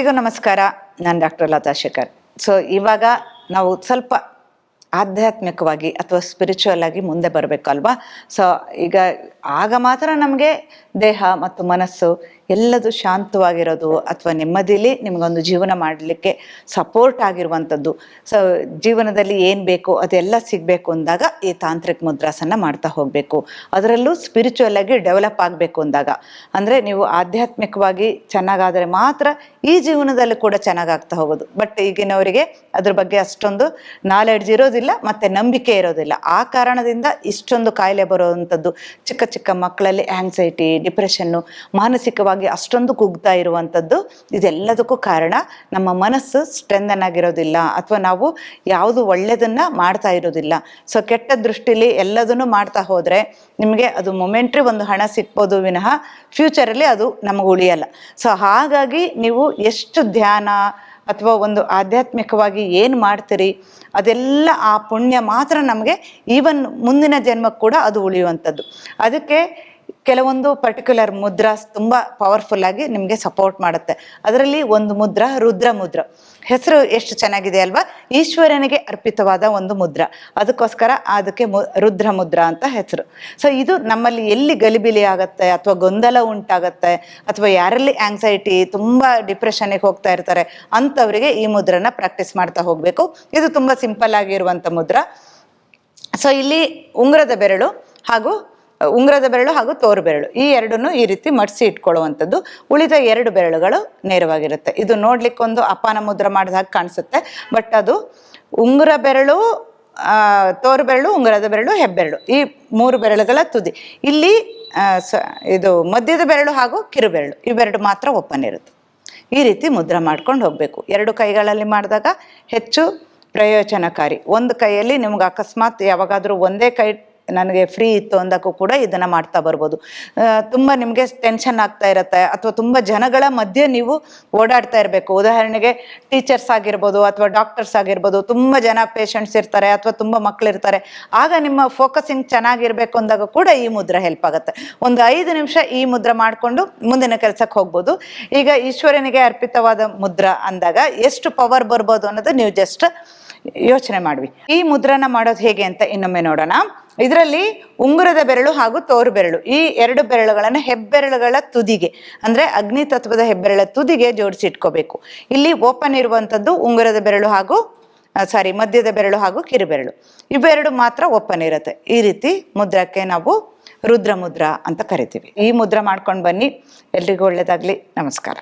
ಎಲ್ರಿಗೂ ನಮಸ್ಕಾರ. ನಾನು ಡಾಕ್ಟರ್ ಲತಾ ಶೇಖರ್. ಸೊ ಇವಾಗ ನಾವು ಸ್ವಲ್ಪ ಆಧ್ಯಾತ್ಮಿಕವಾಗಿ ಅಥವಾ ಸ್ಪಿರಿಚುವಲ್ ಆಗಿ ಮುಂದೆ ಬರಬೇಕಲ್ವಾ? ಸೊ ಈಗ ಆಗ ಮಾತ್ರ ನಮಗೆ ದೇಹ ಮತ್ತು ಮನಸ್ಸು ಎಲ್ಲದು ಶಾಂತವಾಗಿರೋದು ಅಥವಾ ನೆಮ್ಮದಿಲಿ ನಿಮಗೊಂದು ಜೀವನ ಮಾಡಲಿಕ್ಕೆ ಸಪೋರ್ಟ್ ಆಗಿರುವಂಥದ್ದು. ಸೊ ಜೀವನದಲ್ಲಿ ಏನು ಬೇಕು ಅದೆಲ್ಲ ಸಿಗಬೇಕು ಅಂದಾಗ ಈ ತಾಂತ್ರಿಕ ಮುದ್ರಾಸನ ಮಾಡ್ತಾ ಹೋಗಬೇಕು. ಅದರಲ್ಲೂ ಸ್ಪಿರಿಚುವಲ್ ಆಗಿ ಡೆವಲಪ್ ಆಗಬೇಕು ಅಂದಾಗ. ಅಂದರೆ ನೀವು ಆಧ್ಯಾತ್ಮಿಕವಾಗಿ ಚೆನ್ನಾಗಾದರೆ ಮಾತ್ರ ಈ ಜೀವನದಲ್ಲಿ ಕೂಡ ಚೆನ್ನಾಗಾಗ್ತಾ ಹೋಗೋದು. ಬಟ್ ಈಗಿನವರಿಗೆ ಅದ್ರ ಬಗ್ಗೆ ಅಷ್ಟೊಂದು ನಾಲೆಡ್ಜ್ ಇರೋದಿಲ್ಲ ಮತ್ತು ನಂಬಿಕೆ ಇರೋದಿಲ್ಲ. ಆ ಕಾರಣದಿಂದ ಇಷ್ಟೊಂದು ಕಾಯಿಲೆ ಬರುವಂಥದ್ದು ಚಿಕ್ಕ ಚಿಕ್ಕ ಮಕ್ಕಳಲ್ಲಿ ಆ್ಯಂಗ್ಸೈಟಿ ಡಿಪ್ರೆಷನ್ನು ಮಾನಸಿಕವಾಗಿ ಅಷ್ಟೊಂದು ಕುಗ್ತಾ ಇರುವಂಥದ್ದು ಇದೆಲ್ಲದಕ್ಕೂ ಕಾರಣ ನಮ್ಮ ಮನಸ್ಸು ಸ್ಟ್ರೆಂದನ್ ಆಗಿರೋದಿಲ್ಲ ಅಥವಾ ನಾವು ಯಾವುದು ಒಳ್ಳೆಯದನ್ನು ಮಾಡ್ತಾ ಇರೋದಿಲ್ಲ. ಸೊ ಕೆಟ್ಟ ದೃಷ್ಟಿಲಿ ಎಲ್ಲದನ್ನು ಮಾಡ್ತಾ ಹೋದರೆ ನಿಮಗೆ ಅದು ಮೊಮೆಂಟ್ರಿ ಒಂದು ಹಣ ಸಿಕ್ಬೋದು ವಿನಃ ಫ್ಯೂಚರಲ್ಲಿ ಅದು ನಮಗೆ ಉಳಿಯಲ್ಲ. ಸೊ ಹಾಗಾಗಿ ನೀವು ಎಷ್ಟು ಧ್ಯಾನ ಅಥವಾ ಒಂದು ಆಧ್ಯಾತ್ಮಿಕವಾಗಿ ಏನು ಮಾಡ್ತೀರಿ ಅದೆಲ್ಲ ಆ ಪುಣ್ಯ ಮಾತ್ರ ನಮಗೆ ಈವನ್ ಮುಂದಿನ ಜನ್ಮಕ್ಕೆ ಕೂಡ ಅದು ಉಳಿಯುವಂಥದ್ದು. ಅದಕ್ಕೆ ಕೆಲವೊಂದು ಪರ್ಟಿಕ್ಯುಲರ್ ಮುದ್ರಾಸ್ ತುಂಬ ಪವರ್ಫುಲ್ ಆಗಿ ನಿಮಗೆ ಸಪೋರ್ಟ್ ಮಾಡುತ್ತೆ. ಅದರಲ್ಲಿ ಒಂದು ಮುದ್ರ ರುದ್ರ ಮುದ್ರ. ಹೆಸರು ಎಷ್ಟು ಚೆನ್ನಾಗಿದೆ ಅಲ್ವಾ? ಈಶ್ವರನಿಗೆ ಅರ್ಪಿತವಾದ ಒಂದು ಮುದ್ರ. ಅದಕ್ಕೋಸ್ಕರ ಅದಕ್ಕೆ ಮು, ರುದ್ರ ಮುದ್ರ ಅಂತ ಹೆಸರು. ಸೊ ಇದು ನಮ್ಮಲ್ಲಿ ಎಲ್ಲಿ ಗಲಿಬಿಲಿ ಆಗುತ್ತೆ ಅಥವಾ ಗೊಂದಲ ಉಂಟಾಗತ್ತೆ ಅಥವಾ ಯಾರಲ್ಲಿ ಆಂಗ್ಸೈಟಿ ತುಂಬ ಡಿಪ್ರೆಷನ್ಗೆ ಹೋಗ್ತಾ ಇರ್ತಾರೆ ಅಂಥವರಿಗೆ ಈ ಮುದ್ರನ ಪ್ರಾಕ್ಟೀಸ್ ಮಾಡ್ತಾ ಹೋಗಬೇಕು. ಇದು ತುಂಬ ಸಿಂಪಲ್ ಆಗಿರುವಂಥ ಮುದ್ರ. ಸೊ ಇಲ್ಲಿ ಉಂಗುರದ ಬೆರಳು ಹಾಗೂ ಉಂಗುರದ ಬೆರಳು ಹಾಗೂ ತೋರು ಬೆರಳು. ಈ ಎರಡನ್ನು ಈ ರೀತಿ ಮಡಿಸಿ ಇಟ್ಕೊಳ್ಳುವಂಥದ್ದು. ಉಳಿದ ಎರಡು ಬೆರಳುಗಳು ನೇರವಾಗಿರುತ್ತೆ. ಇದು ನೋಡ್ಲಿಕ್ಕೆ ಒಂದು ಅಪಾನ ಮುದ್ರ ಮಾಡಿದ ಹಾಗೆ ಕಾಣಿಸುತ್ತೆ. ಬಟ್ ಅದು ಉಂಗುರ ಬೆರಳು ತೋರು ಬೆರಳು, ಉಂಗುರದ ಬೆರಳು, ಹೆಬ್ಬೆರಳು. ಈ ಮೂರು ಬೆರಳುಗಳ ತುದಿ. ಇಲ್ಲಿ ಇದು ಮಧ್ಯದ ಬೆರಳು ಹಾಗೂ ಕಿರುಬೆರಳು ಇವೆರಡು ಮಾತ್ರ ಓಪನ್ ಇರುತ್ತೆ. ಈ ರೀತಿ ಮುದ್ರ ಮಾಡ್ಕೊಂಡು ಹೋಗಬೇಕು. ಎರಡು ಕೈಗಳಲ್ಲಿ ಮಾಡಿದಾಗ ಹೆಚ್ಚು ಪ್ರಯೋಜನಕಾರಿ. ಒಂದು ಕೈಯಲ್ಲಿ ನಿಮ್ಗೆ ಅಕಸ್ಮಾತ್ ಯಾವಾಗಾದರೂ ಒಂದೇ ಕೈ ನನಗೆ ಫ್ರೀ ಇತ್ತು ಅಂದಕ್ಕೂ ಕೂಡ ಇದನ್ನು ಮಾಡ್ತಾ ಬರ್ಬೋದು. ತುಂಬ ನಿಮಗೆ ಟೆನ್ಷನ್ ಆಗ್ತಾ ಇರುತ್ತೆ ಅಥವಾ ತುಂಬ ಜನಗಳ ಮಧ್ಯೆ ನೀವು ಓಡಾಡ್ತಾ ಇರಬೇಕು. ಉದಾಹರಣೆಗೆ ಟೀಚರ್ಸ್ ಆಗಿರ್ಬೋದು ಅಥವಾ ಡಾಕ್ಟರ್ಸ್ ಆಗಿರ್ಬೋದು, ತುಂಬ ಜನ ಪೇಷಂಟ್ಸ್ ಇರ್ತಾರೆ ಅಥವಾ ತುಂಬ ಮಕ್ಕಳಿರ್ತಾರೆ ಆಗ ನಿಮ್ಮ ಫೋಕಸಿಂಗ್ ಚೆನ್ನಾಗಿರ್ಬೇಕು ಅಂದಾಗ ಕೂಡ ಈ ಮುದ್ರ ಹೆಲ್ಪ್ ಆಗುತ್ತೆ. ಒಂದು ಐದು ನಿಮಿಷ ಈ ಮುದ್ರ ಮಾಡಿಕೊಂಡು ಮುಂದಿನ ಕೆಲಸಕ್ಕೆ ಹೋಗ್ಬೋದು. ಈಗ ಈಶ್ವರನಿಗೆ ಅರ್ಪಿತವಾದ ಮುದ್ರ ಅಂದಾಗ ಎಷ್ಟು ಪವರ್ ಬರ್ಬೋದು ಅನ್ನೋದು ನೀವು ಜಸ್ಟ್ ಯೋಚನೆ ಮಾಡ್ವಿ. ಈ ಮುದ್ರನ ಮಾಡೋದು ಹೇಗೆ ಅಂತ ಇನ್ನೊಮ್ಮೆ ನೋಡೋಣ. ಇದರಲ್ಲಿ ಉಂಗುರದ ಬೆರಳು ಹಾಗೂ ತೋರು ಬೆರಳು, ಈ ಎರಡು ಬೆರಳುಗಳನ್ನು ಹೆಬ್ಬೆರಳುಗಳ ತುದಿಗೆ, ಅಂದ್ರೆ ಅಗ್ನಿ ತತ್ವದ ಹೆಬ್ಬೆರಳ ತುದಿಗೆ ಜೋಡಿಸಿ ಇಟ್ಕೋಬೇಕು. ಇಲ್ಲಿ ಓಪನ್ ಇರುವಂಥದ್ದು ಉಂಗುರದ ಬೆರಳು ಹಾಗೂ ಸಾರಿ ಮಧ್ಯದ ಬೆರಳು ಹಾಗೂ ಕಿರುಬೆರಳು ಇವೆರಡು ಮಾತ್ರ ಓಪನ್ ಇರುತ್ತೆ. ಈ ರೀತಿ ಮುದ್ರಕ್ಕೆ ನಾವು ರುದ್ರ ಮುದ್ರ ಅಂತ ಕರಿತೀವಿ. ಈ ಮುದ್ರ ಮಾಡ್ಕೊಂಡು ಬನ್ನಿ. ಎಲ್ರಿಗೂ ಒಳ್ಳೆಯದಾಗಲಿ ನಮಸ್ಕಾರ.